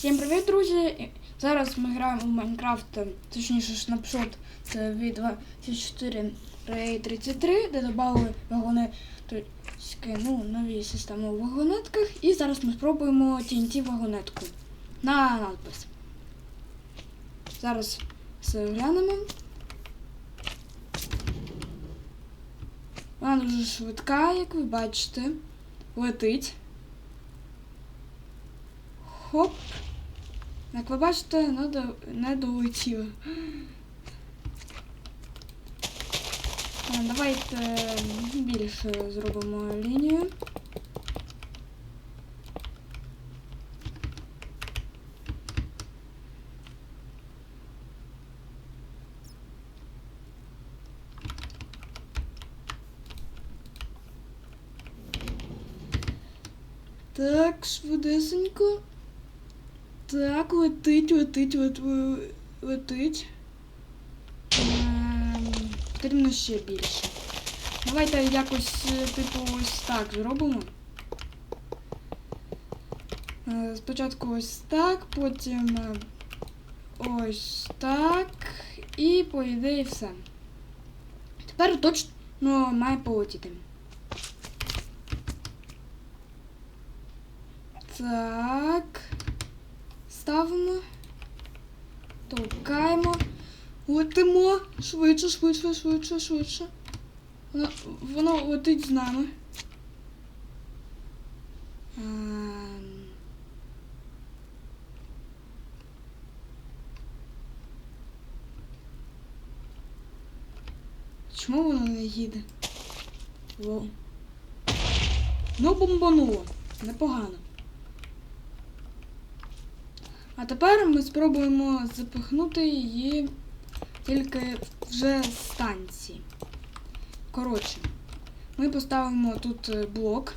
Всім привіт, друзі! Зараз ми граємо в Майнкрафт, е, точніше Snapshot, це від 24 Ray 33, де додали вагонетки, ну, нові системи у вагонетках. І зараз ми спробуємо TNT вагонетку на надпис. Зараз все глянемо. Вона дуже швидка, як ви бачите. Летить. Хоп. Як ви бачите, не, до, не долетіло. А, Давайте більше зробимо лінію. Так, швидесенько. Так, летить, летить, лет, ле- летить. Ем, Потрібно ще більше. Давайте якось, е, типу, ось так зробимо. Е, Спочатку ось так, потім е, ось так. І по ідеї все. Тепер точно має полетіти. Так. Ставимо. Толкаємо. Летимо. Швидше, швидше, швидше, швидше. Воно, воно летить з нами. Чому воно не їде? Во. Ну, бомбануло. Непогано. А тепер ми спробуємо запихнути її тільки вже з станції. Коротше, ми поставимо тут е, блок,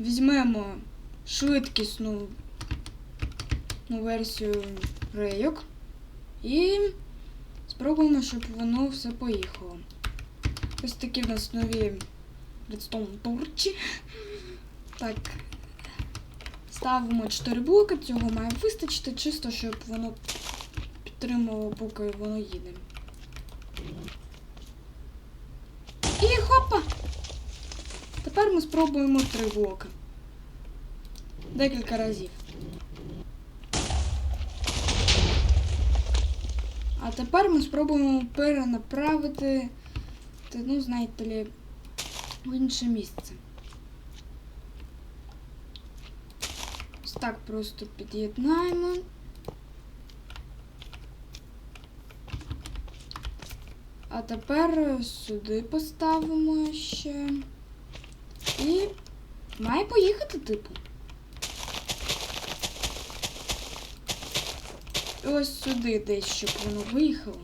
візьмемо швидкісну ну, версію рейок і спробуємо, щоб воно все поїхало. Ось такі в нас нові редстоун торчі. Так, Ставимо 4 блоки, цього має вистачити, чисто, щоб воно підтримувало, поки воно їде. І хопа! Тепер ми спробуємо 3 блоки. Декілька разів. А тепер ми спробуємо перенаправити, ну, знаєте в інше місце. Так просто під'єднаємо. А тепер сюди поставимо ще. І має поїхати, типу. І ось сюди десь, щоб воно виїхало.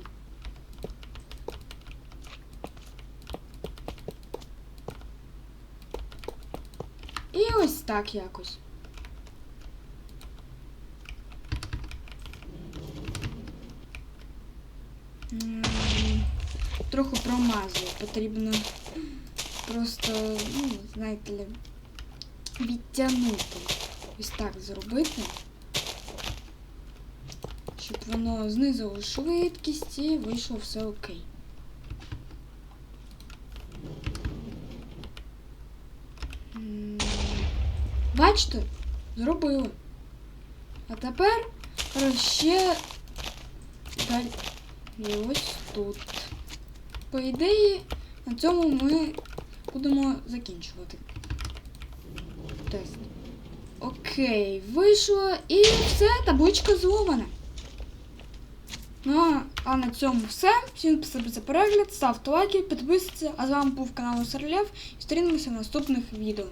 І ось так якось. Трохи промазую. Потрібно просто, ну, знаєте ли, відтягнути. Ось так зробити. Щоб воно знизило швидкість і вийшло все окей. Бачите? Зробили. А тепер ще далі. І ось тут. По ідеї, на цьому ми будемо закінчувати тест. Окей, вийшло і все, табличка злована. Ну, а на цьому все. Всім спасибо за перегляд, ставте лайки, підписуйтесь, а з вами був канал Серлєв і зустрінемося в наступних відео.